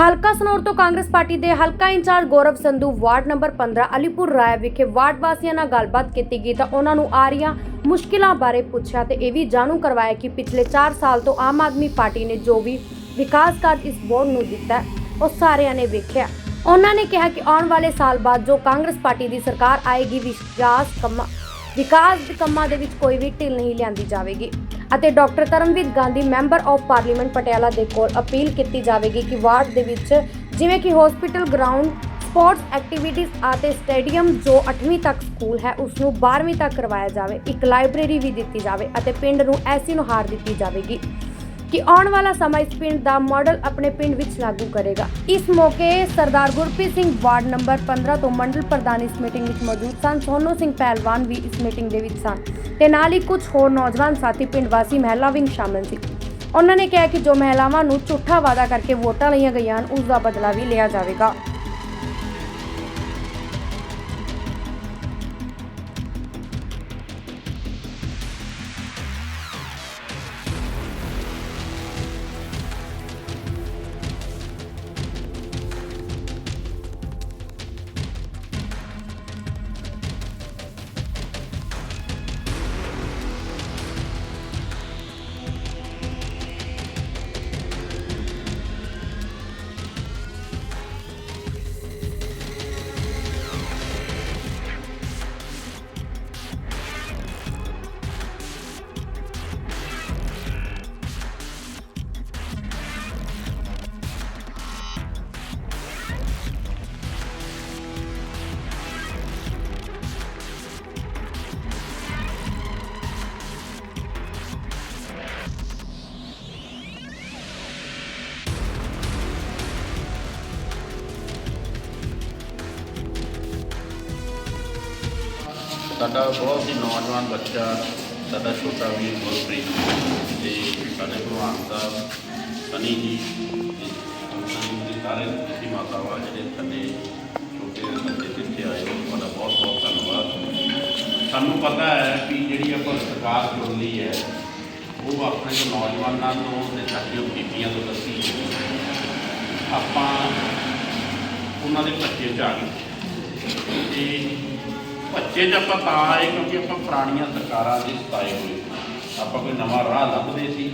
ਹਲਕਾ ਸਨੌਰ ਤੋਂ ਕਾਂਗਰਸ ਪਾਰਟੀ ਦੇ ਹਲਕਾ incharge Gaurav Sandhu ward number 15 Alipur Rai ਵਿਖੇ ਵਾਰਡ ਵਾਸੀਆਂ ਨਾਲ ਗੱਲਬਾਤ ਕੀਤੀ ਗਈ ਤਾਂ ਉਹਨਾਂ ਨੂੰ ਆ ਰਹੀਆਂ ਮੁਸ਼ਕਿਲਾਂ ਬਾਰੇ ਪੁੱਛਿਆ ਤੇ ਇਹ ਵੀ ਜਾਣੂ ਕਰਵਾਇਆ ਕਿ ਪਿਛਲੇ 4 ਸਾਲ ਤੋਂ ਆਮ ਆਦਮੀ ਪਾਰਟੀ ਨੇ ਜੋ ਵੀ ਵਿਕਾਸ ਕਾਰਜ ਇਸ ਬੋਰਡ ਨੂੰ ਦਿੱਤਾ ਉਹ ਸਾਰਿਆਂ ਨੇ ਵੇਖਿਆ ਉਹਨਾਂ ਨੇ ਕਿਹਾ ਕਿ ਆਉਣ ਵਾਲੇ ਸਾਲ ਬਾਅਦ ਜੋ ਕਾਂਗਰਸ ਪਾਰਟੀ ਦੀ ਸਰਕਾਰ ਆਏਗੀ ਵਿਕਾਸ ਕੰਮਾਂ ਵਿਕਾਸ ਦੇ ਕੰਮਾਂ ਦੇ ਵਿੱਚ ਕੋਈ ਵੀ ਢਿੱਲ ਨਹੀਂ ਲਿਆਂਦੀ ਜਾਵੇਗੀ। ਅਤੇ doctor Dharamvir Gandhi, member of parliament Patiala ਦੇ ਕੋਲ ਅਪੀਲ ਕੀਤੀ ਜਾਵੇਗੀ ਕਿ ਵਾਰਡ ਦੇ ਵਿੱਚ ਜਿਵੇਂ ਕਿ ਹਸਪੀਟਲ ਗਰਾਊਂਡ ਸਪੋਰਟਸ ਐਕਟੀਵਿਟੀਜ਼ ਅਤੇ ਸਟੇਡੀਅਮ ਜੋ 8ਵੀਂ ਤੱਕ ਸਕੂਲ ਹੈ ਉਸ ਨੂੰ 12ਵੀਂ ਤੱਕ ਕਰਵਾਇਆ ਜਾਵੇ, ਇੱਕ ਲਾਇਬ੍ਰੇਰੀ ਵੀ ਦਿੱਤੀ ਜਾਵੇ ਅਤੇ ਪਿੰਡ ਨੂੰ ਐਸੀ ਨੁਹਾਰ ਦਿੱਤੀ ਜਾਵੇਗੀ। ਕਿ ਆਉਣ ਵਾਲਾ ਸਮਾਂ ਇਸ ਪਿੰਡ ਦਾ ਮਾਡਲ ਆਪਣੇ ਪਿੰਡ ਵਿੱਚ ਲਾਗੂ ਕਰੇਗਾ। ਇਸ ਮੌਕੇ ਸਰਦਾਰ ਗੁਰਪ੍ਰੀਤ ਸਿੰਘ ਵਾਰਡ ਨੰਬਰ 15 ਤੋਂ ਮੰਡਲ ਪ੍ਰਧਾਨ ਇਸ ਮੀਟਿੰਗ ਵਿੱਚ ਮੌਜੂਦ ਸਨ। ਸੋਨੂ ਸਿੰਘ ਪਹਿਲਵਾਨ ਵੀ ਇਸ ਮੀਟਿੰਗ ਦੇ ਵਿੱਚ ਸਨ ਤੇ ਨਾਲ ਹੀ ਕੁਝ ਹੋਰ ਨੌਜਵਾਨ ਸਾਥੀ ਪਿੰਡ ਵਾਸੀ ਮਹਿਲਾ ਵਿੰਗ ਸ਼ਾਮਲ ਸੀ। ਉਹਨਾਂ ਨੇ ਕਿਹਾ ਕਿ ਜੋ ਮਹਿਲਾਵਾਂ ਨੂੰ ਝੂਠਾ ਵਾਅਦਾ ਕਰਕੇ ਵੋਟਾਂ ਲਈਆਂ ਗਈਆਂ ਹਨ, ਉਸ ਦਾ ਬਦਲਾ ਵੀ ਲਿਆ ਜਾਵੇਗਾ। ਸਾਡਾ ਬਹੁਤ ਹੀ ਨੌਜਵਾਨ ਬੱਚਾ, ਸਾਡਾ ਛੋਟਾ ਵੀਰ ਗੁਰਪ੍ਰੀਤ ਤੇ ਸਾਡੇ ਭਗਵਾਨ ਸਾਹਿਬ, ਸਨੀ ਜੀ ਸਨੀ ਜੀ ਦੇ ਸਾਰੇ ਤੁਸੀਂ ਮਾਤਾਵਾਂ ਜਿਹੜੇ ਸਾਡੇ ਛੋਟੇ ਬੱਚੇ ਜਿੱਥੇ ਆਏ ਹੋ, ਤੁਹਾਡਾ ਬਹੁਤ ਬਹੁਤ ਧੰਨਵਾਦ। ਸਾਨੂੰ ਪਤਾ ਹੈ ਕਿ ਜਿਹੜੀ ਆਪਾਂ ਸਰਕਾਰ ਚੁਣ ਹੈ, ਉਹ ਆਪਣੇ ਨੌਜਵਾਨਾਂ ਤੋਂ ਤੇ ਸਾਡੀਆਂ ਬੀਬੀਆਂ ਤੋਂ ਦੱਸੀ ਆਪਾਂ ਉਹਨਾਂ ਦੇ ਬੱਚੇ ਚ ਆ ਗਏ ਤੇ ਬੱਚੇ ਚ ਆਪਾਂ ਤਾਂ ਆਏ ਕਿਉਂਕਿ ਆਪਾਂ ਪੁਰਾਣੀਆਂ ਸਰਕਾਰਾਂ ਦੇ ਸਤਾਏ ਹੋਏ ਆਪਾਂ ਕੋਈ ਨਵਾਂ ਰਾਹ ਲੱਭਦੇ ਸੀ।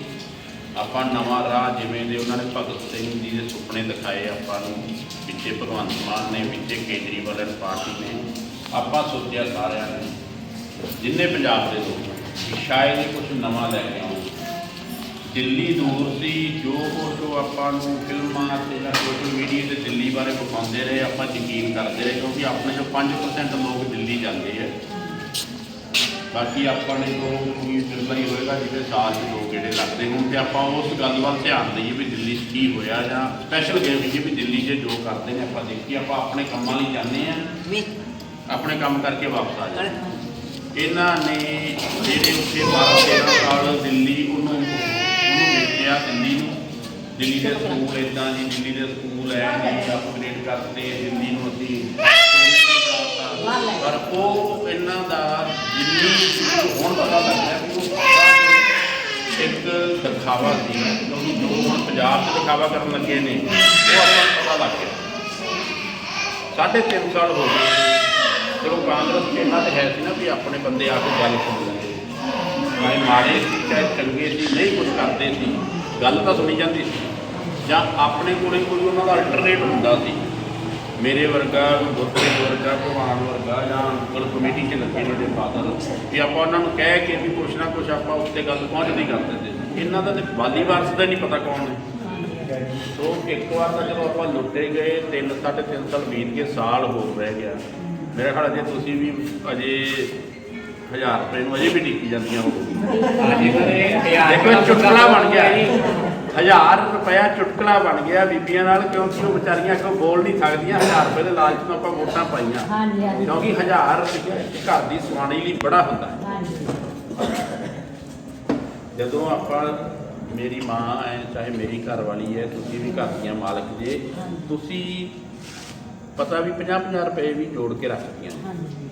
ਆਪਾਂ ਨਵਾਂ ਰਾਹ ਜਿਵੇਂ ਦੇ ਉਹਨਾਂ ਨੇ ਭਗਤ ਸਿੰਘ ਜੀ ਦੇ ਸੁਪਨੇ ਦਿਖਾਏ ਆਪਾਂ ਨੂੰ, ਪਿੱਛੇ ਭਗਵੰਤ ਮਾਨ ਨੇ, ਪਿੱਛੇ ਕੇਜਰੀਵਾਲ ਪਾਰਟੀ ਨੇ। ਆਪਾਂ ਸੋਚਿਆ ਸਾਰਿਆਂ ਨੇ, ਜਿੰਨੇ ਪੰਜਾਬ ਦੇ ਲੋਕ ਸ਼ਾਇਦ ਇਹ ਕੁਝ ਨਵਾਂ ਲੈ ਕੇ ਆਉਣ। ਦਿੱਲੀ ਦੂਰ ਸੀ ਜੋ ਉਹ ਜੋ ਆਪਾਂ ਨੂੰ ਫਿਲਮਾਂ ਤੇ ਜਾਂ ਸੋਸ਼ਲ ਮੀਡੀਆ ਤੇ ਦਿੱਲੀ ਬਾਰੇ ਵਿਖਾਉਂਦੇ ਰਹੇ ਆਪਾਂ ਯਕੀਨ ਕਰਦੇ ਰਹੇ ਕਿਉਂਕਿ ਆਪਣੇ ਜੋ 5% ਲੋਕ ਦਿੱਲੀ ਜਾਂਦੇ ਆ। ਬਾਕੀ ਆਪਾਂ ਨੇ ਜੋ ਕੋਈ ਫਿਲਮਾਂ ਹੀ ਹੋਏਗਾ ਜਿਵੇਂ ਸਾਲ ਚ ਦੋ ਗੇੜੇ ਲੱਗਦੇ ਹੋਣ ਤੇ ਆਪਾਂ ਉਸ ਗੱਲ ਵੱਲ ਧਿਆਨ ਦਈਏ ਵੀ ਦਿੱਲੀ 'ਚ ਕੀ ਹੋਇਆ ਜਾਂ ਸਪੈਸ਼ਲ ਗੇਮ ਵੀ ਵੀ ਦਿੱਲੀ 'ਚ ਜੋ ਕਰਦੇ ਨੇ ਆਪਾਂ ਦੇਖੀਏ ਆਪਾਂ ਆਪਣੇ ਕੰਮਾਂ ਲਈ ਜਾਂਦੇ ਆ। ਵੀ ਆਪਣੇ ਕੰਮ ਕਰਕੇ ਵਾਪਸ ਆ ਜਾਂਦੇ ਇਹਨਾਂ ਨੇ ਜਿਹੜੇ ਉੱਥੇ 12 13 ਸਾਲ ਦਿੱਲੀ ਉਹਨੂੰ ਦਿੱਲੀ ਦੇ ਸਕੂਲ ਐ ਜੀ ਅਪਗ੍ਰੇਡ ਕਰਤੇ ਦਿੱਲੀ ਨੂੰ ਅਸੀਂ। ਪਰ ਉਹ ਇਹਨਾਂ ਦਾ ਦਿੱਲੀ ਹੁਣ ਪਤਾ ਲੱਗਿਆ ਕਿ ਉਹ ਇੱਕ ਦਿਖਾਵਾ ਸੀ ਕਿਉਂਕਿ ਜੋ ਹੁਣ ਪੰਜਾਬ 'ਚ ਦਿਖਾਵਾ ਕਰਨ ਲੱਗੇ ਨੇ ਉਹ ਆਪਾਂ ਪਤਾ ਲੱਗ ਗਿਆ। ਸਾਢੇ ਤਿੰਨ ਸਾਲ ਹੋ ਗਏ। ਚਲੋ ਕਾਂਗਰਸ ਇੰਨਾ ਤਾਂ ਹੈ ਸੀ ਨਾ ਵੀ ਆਪਣੇ ਬੰਦੇ ਆ ਕੇ ਗੱਲ ਸੁਣ ਲੈਂਦੇ। ਚਾਹੇ ਮਾੜੇ ਸੀ ਚਾਹੇ ਚੰਗੇ ਸੀ ਨਹੀਂ ਕੁਝ ਕਰਦੇ ਸੀ ਗੱਲ ਤਾਂ ਸੁਣੀ ਜਾਂਦੀ ਸੀ। ਜਾਂ ਆਪਣੇ ਕੋਲੇ ਕੋਈ ਉਹਨਾਂ ਦਾ ਅਲਟਰਨੇਟ ਹੁੰਦਾ ਸੀ? ਮੇਰੇ ਵਰਗਾ ਗੁਰਪ੍ਰੀਤ ਵਰਗਾ ਭਗਵਾਨ ਵਰਗਾ ਜਾਂ ਅੰਕਲ ਕਮੇਟੀ 'ਚ ਲੱਗੇ ਨੇ ਦੇ ਫਾਦਰ ਵੀ ਆਪਾਂ ਉਹਨਾਂ ਨੂੰ ਕਹਿ ਕੇ ਵੀ ਕੁਛ ਨਾ ਕੁਛ ਆਪਾਂ ਉੱਤੇ ਗੱਲ ਪਹੁੰਚਦੀ ਕਰ ਦਿੰਦੇ। ਸੀ ਇਹਨਾਂ ਦਾ ਤੇ ਬਾਲੀ ਵਾਰਸ ਦਾ ਨਹੀਂ ਪਤਾ ਕੌਣ ਹੈ ਸੋ ਇੱਕ ਵਾਰ ਤਾਂ ਜਦੋਂ ਆਪਾਂ ਲੁੱਟੇ ਗਏ ਤਿੰਨ ਸਾਢੇ ਤਿੰਨ ਸਾਲ ਬੀਤ ਕੇ ਸਾਲ ਹੋਰ ਰਹਿ ਗਿਆ। ਮੇਰੇ ਖਿਆਲ ਅਜੇ ਤੁਸੀਂ ਵੀ ਅਜੇ 1000 ਰੁਪਏ ਨੂੰ ਅਜੇ ਵੀ ਟਿੱਕੀ ਜਾਂਦੀਆਂ ਹੋ ਦੇਖੋ ਚੁਟਕਲਾ ਬਣ ਗਿਆ। ਜੀ 1000 ਰੁਪਇਆ ਚੁਟਕਲਾ ਬਣ ਗਿਆ ਬੀਬੀਆਂ ਨਾਲ ਕਿਉਂਕਿ ਉਹ ਵਿਚਾਰੀਆਂ ਕੋਈ ਬੋਲ ਨਹੀਂ ਸਕਦੀਆਂ 1000 ਰੁਪਏ ਦੇ ਲਾਲਚ ਨੂੰ ਆਪਾਂ ਵੋਟਾਂ ਪਾਈਆਂ। ਹਾਂਜੀ ਹਾਂਜੀ। ਕਿਉਂਕਿ 1000 ਰੁਪਏ ਘਰ ਦੀ ਸਵਾਣੀ ਲਈ ਬੜਾ ਹੁੰਦਾ ਹੈ। ਜਦੋਂ ਆਪਾਂ ਮੇਰੀ ਮਾਂ ਹੈ ਚਾਹੇ ਮੇਰੀ ਘਰ ਵਾਲੀ ਹੈ ਤੁਸੀਂ ਵੀ ਘਰ ਦੀਆਂ ਮਾਲਕ ਜੇ ਤੁਸੀਂ ਪਤਾ ਵੀ 50-50 ਰੁਪਏ ਵੀ ਜੋੜ ਕੇ ਰੱਖਦੀਆਂ ਨੇ।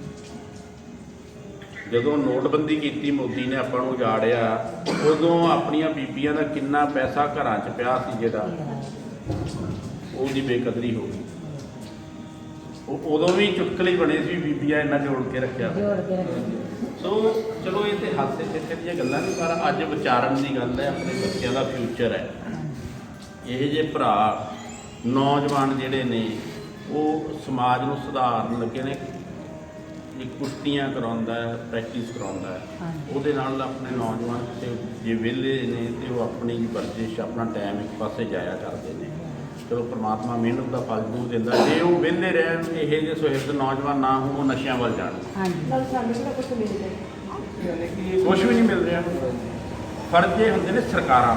ਜਦੋਂ ਨੋਟਬੰਦੀ ਕੀਤੀ ਮੋਦੀ ਨੇ ਆਪਾਂ ਨੂੰ ਉਜਾੜਿਆ ਉਦੋਂ ਆਪਣੀਆਂ ਬੀਬੀਆਂ ਦਾ ਕਿੰਨਾ ਪੈਸਾ ਘਰਾਂ 'ਚ ਪਿਆ ਸੀ ਜਿਹੜਾ? ਉਹਦੀ ਬੇਕਦਰੀ ਹੋ ਗਈ। ਉਹ ਉਦੋਂ ਵੀ ਚੁਟਕਲੇ ਬਣੇ ਸੀ ਬੀਬੀਆਂ ਇੰਨਾ ਜੋੜ ਕੇ ਰੱਖਿਆ। ਸੋ ਚਲੋ ਇਹ ਤੇ ਹਾਸੇ ਖੇਤੇ ਦੀਆਂ ਗੱਲਾਂ ਨੇ ਪਰ ਅੱਜ ਵਿਚਾਰਨ ਦੀ ਗੱਲ ਹੈ ਆਪਣੇ ਬੱਚਿਆਂ ਦਾ ਫਿਊਚਰ ਹੈ। ਇਹ ਜੇ ਭਰਾ ਨੌਜਵਾਨ ਜਿਹੜੇ ਨੇ ਉਹ ਸਮਾਜ ਨੂੰ ਸੁਧਾਰਨ ਲੱਗੇ ਨੇ। ਇਹ ਕੁਸ਼ਤੀਆਂ ਕਰਾਉਂਦਾ ਹੈ ਪ੍ਰੈਕਟਿਸ ਕਰਾਉਂਦਾ ਹੈ। ਉਹਦੇ ਨਾਲ ਆਪਣੇ ਨੌਜਵਾਨ ਤੇ ਜੇ ਵਿਹਲੇ ਨੇ ਤੇ ਉਹ ਆਪਣੀ ਵਰਜਿਸ਼ ਆਪਣਾ ਟਾਈਮ ਇੱਕ ਪਾਸੇ ਜਾਇਆ ਕਰਦੇ ਨੇ। ਚਲੋ ਪ੍ਰਮਾਤਮਾ ਮਿਹਨਤ ਦਾ ਫਲ ਜ਼ਰੂਰ ਦਿੰਦਾ। ਜੇ ਉਹ ਵਿਹਲੇ ਰਹਿਣ ਇਹ ਜੇ ਸੁਹਿਰਦ ਨੌਜਵਾਨ ਨਾ ਹੋਣ ਉਹ ਨਸ਼ਿਆਂ ਵੱਲ ਜਾਣ। ਹਾਂਜੀ। ਕੁਝ ਵੀ ਨਹੀਂ ਮਿਲ ਰਿਹਾ। ਫਰਜ਼ ਹੁੰਦੇ ਨੇ ਸਰਕਾਰਾਂ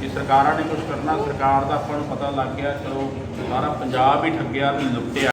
ਕਿ ਸਰਕਾਰਾਂ ਨੇ ਕੁਝ ਕਰਨਾ ਸਰਕਾਰ ਦਾ ਆਪਾਂ ਨੂੰ ਪਤਾ ਲੱਗ ਗਿਆ ਚਲੋ ਸਾਰਾ ਪੰਜਾਬ ਹੀ ਠੱਗਿਆ ਤੇ ਲੁੱਟਿਆ।